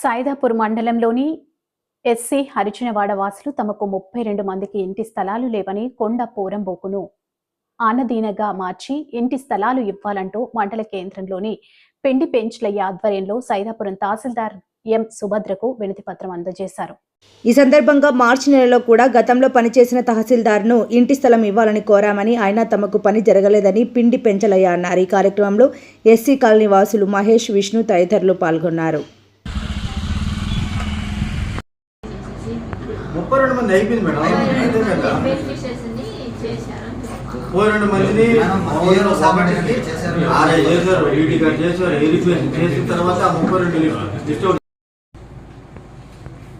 సాయిదాపూర్ మండలంలోని ఎస్సీ హరిచనవాడ వాసులు తమకు ముప్పై రెండు మందికి ఇంటి స్థలాలు లేవని కొండ పోరంబోకును. ఆనదీనగా మార్చి ఇంటి స్థలాలు ఇవ్వాలంటూ మండల కేంద్రంలోని పెండి పెంచులయ్య ఆధ్వర్యంలో సైదాపురం తహసీల్దార్ ఎం సుభద్రకు వినతి పత్రం అందజేశారు. ఈ సందర్భంగా మార్చి నెలలో కూడా గతంలో పనిచేసిన తహసీల్దార్ను ఇంటి స్థలం ఇవ్వాలని కోరామని ఆయన తమకు పని జరగలేదని పిండి పెంచలయ్య అన్నారు. ఈ కార్యక్రమంలో ఎస్సీ కాలనీ వాసులు మహేష్ విష్ణు తదితరులు పాల్గొన్నారు. మంది అయిపోయింది మేడం. అంతే కదా. ముప్పై రెండు మందిని. ఆర్ఐ చేశారు ఈడీ కార్డు చేశారు. వెరిఫికేషన్ చేసిన తర్వాత ముప్పై రెండు లిస్ట్ లిస్ట్ అవుట్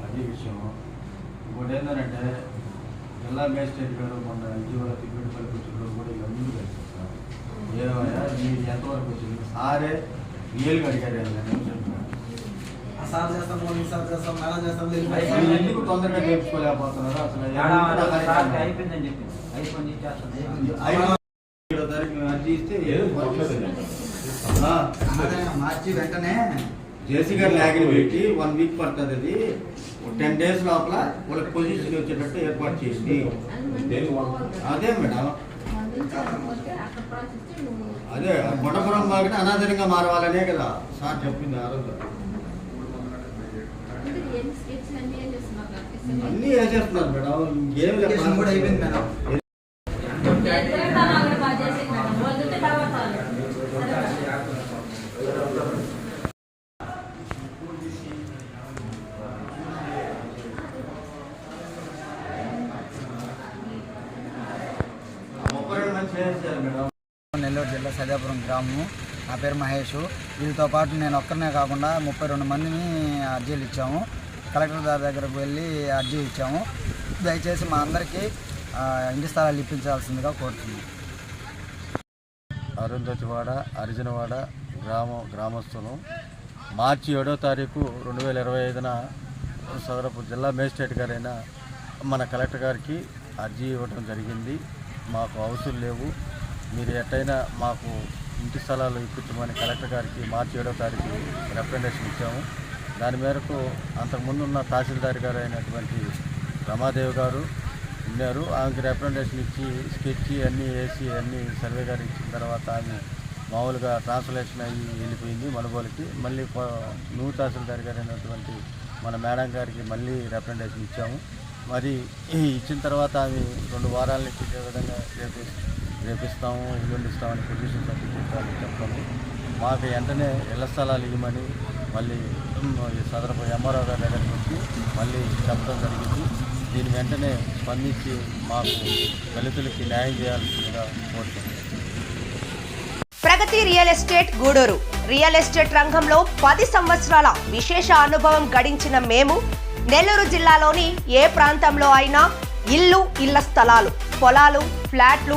అది విషయం. ఇంకోటి ఏంటంటే జిల్లా మేజిస్ట్రేట్ గారు మొన్న ఇటీవల తిప్పిడిపల్లి కూర్చున్నారు కూడా ఇక ముందు కలిసి ఏమయ్యా మీరు ఎంతవరకు వచ్చింది? సారే రియల్గా అడిగారు సార్ చేస్తాం ఈ సార్ చేస్తాం మేనేజ్ చేస్తాం మీరు ఎందుకు తొందరగా నేర్చుకోలేకపోతున్నారు అసలు? అయిపోయిందని చెప్పి అయిపోయింది మార్చి వెంటనే జేసీ గారు లాగిన్ పెట్టి వన్ వీక్ పడుతుంది అది. టెన్ డేస్ లోపల వాళ్ళకి పొజిషన్ వచ్చేటట్టు ఏర్పాటు చేసి. అదే మేడం. అదే కొండపురం బాగా అనాదరంగా మారవాలనే కదా సార్ చెప్పింది ఆ రోజు. అన్ని ఏం వేసేస్తున్నారు మేడం. Application కూడా అయిపోయింది మేడం. నెల్లూరు జిల్లా సదాపురం గ్రామం నా పేరు మహేష్. వీళ్ళతో పాటు నేను ఒక్కరినే కాకుండా ముప్పై రెండు మందిని అర్జీలు ఇచ్చాము. కలెక్టర్ గారి దగ్గరకు వెళ్ళి అర్జీ ఇచ్చాము. దయచేసి మా అందరికీ ఇంటి స్థలాలు ఇప్పించాల్సిందిగా కోరుతున్నాం. అరుంధతివాడ అర్జునవాడ గ్రామ గ్రామస్తులు మార్చి ఏడో తారీఖు రెండు వేల ఇరవై ఐదున సదరపు జిల్లా మేజిస్ట్రేట్ గారైన మన కలెక్టర్ గారికి అర్జీ ఇవ్వడం జరిగింది. మాకు అవసరం లేవు. మీరు ఎట్టయినా మాకు ఇంటి స్థలాలు ఇప్పించమని కలెక్టర్ గారికి మార్చి ఏడో తారీఖు రికమెండేషన్ ఇచ్చాము. దాని మేరకు అంతకుముందు ఉన్న తహసీల్దార్ గారు అయినటువంటి రమాదేవి గారు ఉన్నారు. ఆమెకి రికమెండేషన్ ఇచ్చి స్కెచ్ అన్నీ వేసి అన్నీ సర్వే గారు ఇచ్చిన తర్వాత ఆమె మామూలుగా ట్రాన్స్లేషన్ అయ్యి వెళ్ళిపోయింది మనుగోలుకి. మళ్ళీ నూ న్యూ తహసీల్దార్ గారు అయినటువంటి మన మేడం గారికి మళ్ళీ రికమెండేషన్ ఇచ్చాము. మరి ఇచ్చిన తర్వాత ఆమె రెండు వారాల నుంచి ఇదే విధంగా రేపు రేపిస్తాము ఎల్లుండి ఇస్తామని పొజిషన్ సర్టిఫికేట్ చెప్తాము మాకు వెంటనే ఇళ్ళ స్థలాలు ఇవ్వమని మళ్ళీ సదరపు ఎంఆర్ఓ గారి దగ్గరికి వచ్చి మళ్ళీ చెప్పడం జరిగింది. దీని వెంటనే స్పందించి మాకు దళితులకి న్యాయం చేయాల్సిందిగా కోరుతున్నాం. Pragathi real estate Gudur. Real estate రంగంలో పది సంవత్సరాల విశేష అనుభవం గడించిన మేము నెల్లూరు జిల్లాలోని ఏ ప్రాంతంలో అయినా ఇల్లు ఇళ్ళ స్థలాలు పొలాలు ఫ్లాట్లు